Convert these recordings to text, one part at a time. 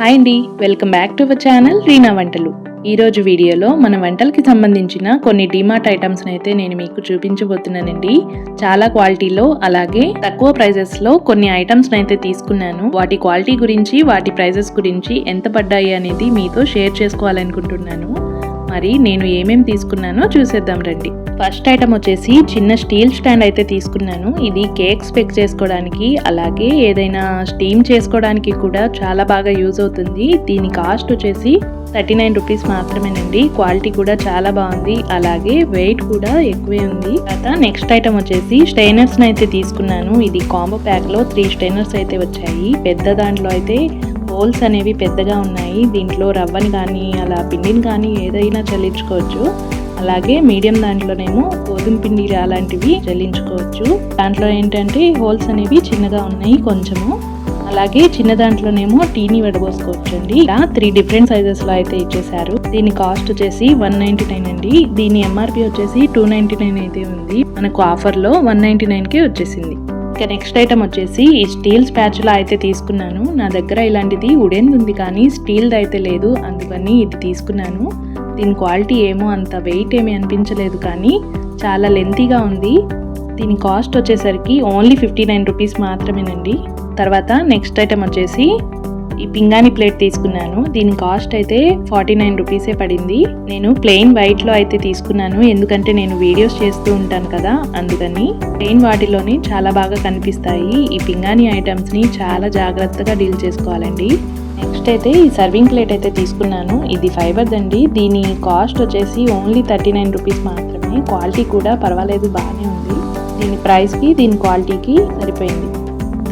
Hi అండి welcome back to our channel Reena వంటలు. ఈరోజు వీడియోలో మన వంటలకి సంబంధించిన కొన్ని డిమార్ట్ ఐటమ్స్ని అయితే నేను మీకు చూపించబోతున్నానండి. చాలా క్వాలిటీలో అలాగే తక్కువ ప్రైజెస్లో కొన్ని ఐటమ్స్ని అయితే తీసుకున్నాను. వాటి క్వాలిటీ గురించి వాటి ప్రైజెస్ గురించి ఎంత పడ్డాయి అనేది మీతో షేర్ చేసుకోవాలనుకుంటున్నాను. మరి నేను ఏమేమి తీసుకున్నానో చూసేద్దాం రండి. ఫస్ట్ ఐటమ్ వచ్చేసి చిన్న స్టీల్ స్టాండ్ అయితే తీసుకున్నాను. ఇది కేక్స్ బేక్ చేసుకోవడానికి అలాగే ఏదైనా స్టీమ్ చేసుకోవడానికి కూడా చాలా బాగా యూజ్ అవుతుంది. దీని కాస్ట్ వచ్చేసి థర్టీ నైన్ రూపీస్ మాత్రమేనండి. క్వాలిటీ కూడా చాలా బాగుంది. అలాగే వెయిట్ కూడా ఎక్కువే ఉంది. తర్వాత నెక్స్ట్ ఐటమ్ వచ్చేసి స్టైనర్స్ అయితే తీసుకున్నాను. ఇది కాంబో ప్యాక్లో త్రీ స్టైనర్స్ అయితే వచ్చాయి. పెద్ద దాంట్లో అయితే హోల్స్ అనేవి పెద్దగా ఉన్నాయి. దీంట్లో రవ్వని కానీ అలా పిండిని కానీ ఏదైనా చల్లించుకోవచ్చు. అలాగే మీడియం దాంట్లోనేమో గోధుమ పిండి అలాంటివి చల్లించుకోవచ్చు. దాంట్లో ఏంటంటే హోల్స్ అనేవి చిన్నగా ఉన్నాయి కొంచెము. అలాగే చిన్న దాంట్లోనేమో టీని విడబోసుకోవచ్చు అండి ఇలా త్రీ డిఫరెంట్ సైజెస్లో అయితే ఇచ్చేసారు దీని కాస్ట్ వచ్చేసి వన్ నైన్టీ నైన్ అండి. దీని ఎంఆర్పి వచ్చేసి టూ నైన్టీ నైన్ అయితే ఉంది. మనకు ఆఫర్లో వన్ నైన్టీ నైన్కి వచ్చేసింది. ఇంకా నెక్స్ట్ ఐటమ్ వచ్చేసి ఈ స్టీల్ స్పాచులా అయితే తీసుకున్నాను. నా దగ్గర ఇలాంటిది ఉడెన్ ఉంది కానీ స్టీల్ది అయితే లేదు. అందుకని ఇది తీసుకున్నాను. దీని క్వాలిటీ ఏమో అంత వెయిట్ ఏమీ అనిపించలేదు కానీ చాలా లెంతీగా ఉంది. దీని కాస్ట్ వచ్చేసరికి ఓన్లీ ఫిఫ్టీ నైన్ రూపీస్ మాత్రమేనండి. తర్వాత నెక్స్ట్ ఐటమ్ వచ్చేసి ఈ పింగాణి ప్లేట్ తీసుకున్నాను. దీని కాస్ట్ అయితే ఫార్టీ నైన్ రూపీసే పడింది. నేను ప్లెయిన్ వైట్లో అయితే తీసుకున్నాను. ఎందుకంటే నేను వీడియోస్ చేస్తూ ఉంటాను కదా అందుకని. ప్లెయిన్ వాటిలోని చాలా బాగా కనిపిస్తాయి. ఈ పింగాణి ఐటమ్స్ని చాలా జాగ్రత్తగా డీల్ చేసుకోవాలండి. నెక్స్ట్ అయితే ఈ సర్వింగ్ ప్లేట్ అయితే తీసుకున్నాను. ఇది ఫైబర్ది దండి దీని కాస్ట్ వచ్చేసి ఓన్లీ థర్టీ నైన్ రూపీస్ మాత్రమే. క్వాలిటీ కూడా పర్వాలేదు బాగానే ఉంది. దీని ప్రైస్కి దీని క్వాలిటీకి సరిపోయింది.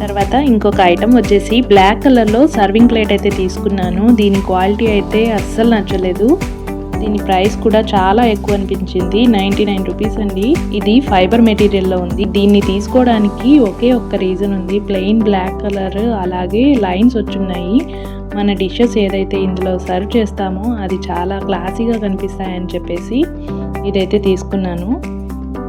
తర్వాత ఇంకొక ఐటమ్ వచ్చేసి బ్లాక్ కలర్లో సర్వింగ్ ప్లేట్ అయితే తీసుకున్నాను. దీని క్వాలిటీ అయితే అస్సలు నచ్చలేదు. దీని ప్రైస్ కూడా చాలా ఎక్కువ అనిపించింది. నైంటీ నైన్ రూపీస్ అండి. ఇది ఫైబర్ మెటీరియల్లో ఉంది. దీన్ని తీసుకోవడానికి ఒకే ఒక్క రీజన్ ఉంది. ప్లెయిన్ బ్లాక్ కలర్ అలాగే లైన్స్ వచ్చున్నాయి. మన డిషెస్ ఏదైతే ఇందులో సర్వ్ చేస్తామో అది చాలా క్లాసీగా కనిపిస్తాయని చెప్పేసి ఇదైతే తీసుకున్నాను.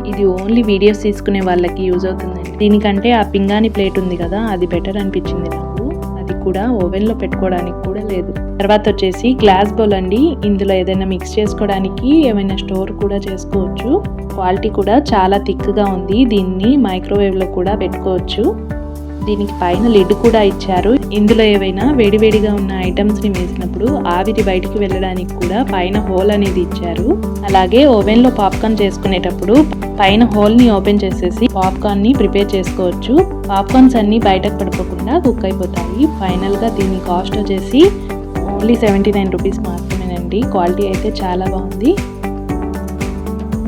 ఇది ఓన్లీ వీడియోస్ తీసుకునే వాళ్ళకి యూజ్ అవుతుందండి. దీనికంటే ఆ పింగాని ప్లేట్ ఉంది కదా అది బెటర్ అనిపించింది నాకు. అది కూడా ఓవెన్లో పెట్టుకోవడానికి కూడా లేదు. తర్వాత వచ్చేసి గ్లాస్ బౌల్ అండి. ఇందులో ఏదైనా మిక్స్ చేసుకోవడానికి ఏమైనా స్టోర్ కూడా చేసుకోవచ్చు. క్వాలిటీ కూడా చాలా థిక్గా ఉంది. దీన్ని మైక్రోవేవ్లో కూడా పెట్టుకోవచ్చు. దీనికి పైన లిడ్ కూడా ఇచ్చారు. ఇందులో ఏవైనా వేడివేడిగా ఉన్న ఐటమ్స్ని వేసినప్పుడు ఆవిరి బయటికి వెళ్ళడానికి కూడా పైన హోల్ అనేది ఇచ్చారు. అలాగే ఓవెన్లో పాప్కార్న్ చేసుకునేటప్పుడు పైన హోల్ని ఓపెన్ చేసేసి పాప్కార్న్ని ప్రిపేర్ చేసుకోవచ్చు. పాప్కార్న్స్ అన్ని బయటకు పడిపోకుండా కుక్ అయిపోతాయి. ఫైనల్గా దీని కాస్ట్ వచ్చేసి ఓన్లీ సెవెంటీ నైన్ రూపీస్ మాత్రమేనండి. క్వాలిటీ అయితే చాలా బాగుంది.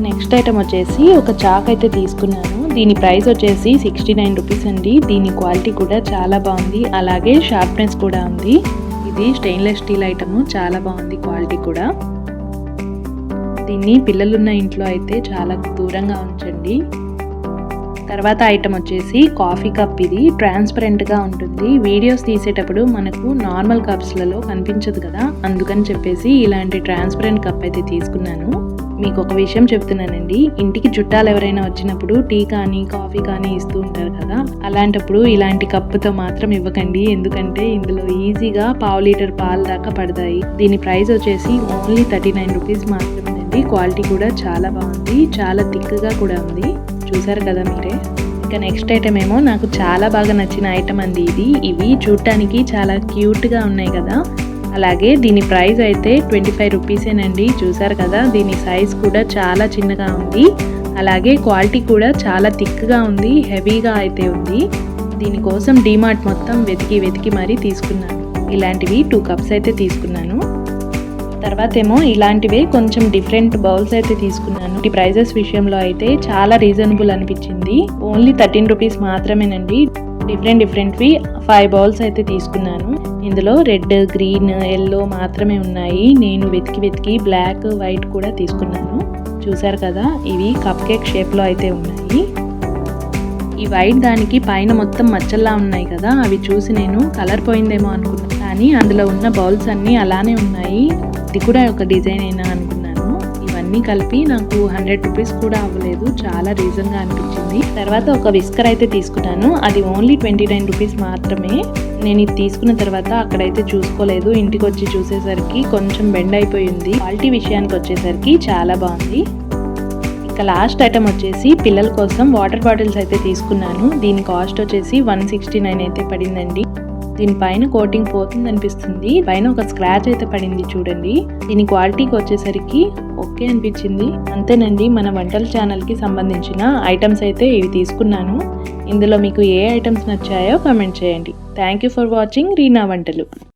నెక్స్ట్ ఐటమ్ వచ్చేసి ఒక చాక్ అయితే తీసుకున్నాను. దీని ప్రైస్ వచ్చేసి సిక్స్టీ నైన్ రూపీస్ అండి. దీని క్వాలిటీ కూడా చాలా బాగుంది. అలాగే షార్ప్నెస్ కూడా ఉంది. ఇది స్టెయిన్లెస్ స్టీల్ ఐటమ్. చాలా బాగుంది క్వాలిటీ కూడా. దీన్ని పిల్లలున్న ఇంట్లో అయితే చాలా దూరంగా ఉంచండి. తర్వాత ఐటమ్ వచ్చేసి కాఫీ కప్ ఇది. ట్రాన్స్పరెంట్గా ఉంటుంది. వీడియోస్ తీసేటప్పుడు మనకు నార్మల్ కప్స్లలో కనిపించదు కదా. అందుకని చెప్పేసి ఇలాంటి ట్రాన్స్పరెంట్ కప్ అయితే తీసుకున్నాను. మీకు ఒక విషయం చెప్తున్నానండి. ఇంటికి చుట్టాలు ఎవరైనా వచ్చినప్పుడు టీ కానీ కాఫీ కానీ ఇస్తూ ఉంటారు కదా అలాంటప్పుడు ఇలాంటి కప్పుతో మాత్రం ఇవ్వకండి. ఎందుకంటే ఇందులో ఈజీగా పావు లీటర్ పాలు దాకా పడతాయి. దీని ప్రైస్ వచ్చేసి ఓన్లీ థర్టీ నైన్ రూపీస్ మాత్రమేనండి. క్వాలిటీ కూడా చాలా బాగుంది. చాలా థిక్గా కూడా ఉంది. చూసారు కదా మీరే? ఇంకా నెక్స్ట్ ఐటమ్ ఏమో నాకు చాలా బాగా నచ్చిన ఐటమ్ అండి ఇది. ఇవి చూడటానికి చాలా క్యూట్గా ఉన్నాయి కదా. అలాగే దీని ప్రైస్ అయితే ట్వంటీ ఫైవ్ రూపీసేనండి. చూసారు కదా దీని సైజ్ కూడా చాలా చిన్నగా ఉంది. అలాగే క్వాలిటీ కూడా చాలా థిక్గా ఉంది హెవీగా అయితే ఉంది. దీనికోసం డీమార్ట్ మొత్తం వెతికి వెతికి మరీ తీసుకున్నాను. ఇలాంటివి టూ కప్స్ అయితే తీసుకున్నాను. తర్వాత ఏమో ఇలాంటివే కొంచెం డిఫరెంట్ బౌల్స్ అయితే తీసుకున్నాను. ఈ ప్రైజెస్ విషయంలో అయితే చాలా రీజనబుల్ అనిపించింది. ఓన్లీ థర్టీన్ రూపీస్ మాత్రమేనండి. డిఫరెంట్ డిఫరెంట్వి. ఫైవ్ బౌల్స్ అయితే తీసుకున్నాను. ఇందులో రెడ్ గ్రీన్ ఎల్లో మాత్రమే ఉన్నాయి. నేను వెతికి వెతికి బ్లాక్ వైట్ కూడా తీసుకున్నాను. చూసారు కదా ఇవి కప్ కేక్ షేప్లో అయితే ఉన్నాయి. ఈ వైట్ దానికి పైన మొత్తం మచ్చల్లా ఉన్నాయి కదా అవి చూసి నేను కలర్ పోయిందేమో అనుకున్నాను కానీ అందులో ఉన్న బౌల్స్ అన్నీ అలానే ఉన్నాయి. ఇది కూడా ఒక డిజైన్ అయినా అనుకున్నాను అన్నీ కలిపి నాకు హండ్రెడ్ రూపీస్ కూడా అవ్వలేదు. చాలా రీజన్గా అనిపించింది. తర్వాత ఒక విస్కర్ అయితే తీసుకున్నాను. అది ఓన్లీ ట్వంటీ నైన్ రూపీస్ మాత్రమే. నేను ఇది తీసుకున్న తర్వాత అక్కడైతే చూసుకోలేదు. ఇంటికి వచ్చి చూసేసరికి కొంచెం బెండ్ అయిపోయింది. క్వాలిటీ విషయానికి వచ్చేసరికి చాలా బాగుంది. ఇక లాస్ట్ ఐటమ్ వచ్చేసి పిల్లల కోసం వాటర్ బాటిల్స్ అయితే తీసుకున్నాను. దీని కాస్ట్ వచ్చేసి వన్ సిక్స్టీ నైన్ అయితే పడిందండి. దీనిపైన కోటింగ్ పోతుంది అనిపిస్తుంది. పైన ఒక స్క్రాచ్ అయితే పడింది చూడండి. దీని క్వాలిటీకి వచ్చేసరికి ఓకే అనిపించింది. అంతేనండి మన వంటల ఛానల్కి సంబంధించిన ఐటమ్స్ అయితే ఇవి తీసుకున్నాను. ఇందులో మీకు ఏ ఐటమ్స్ నచ్చాయో కామెంట్ చేయండి. Thank you for watching Reena వంటలు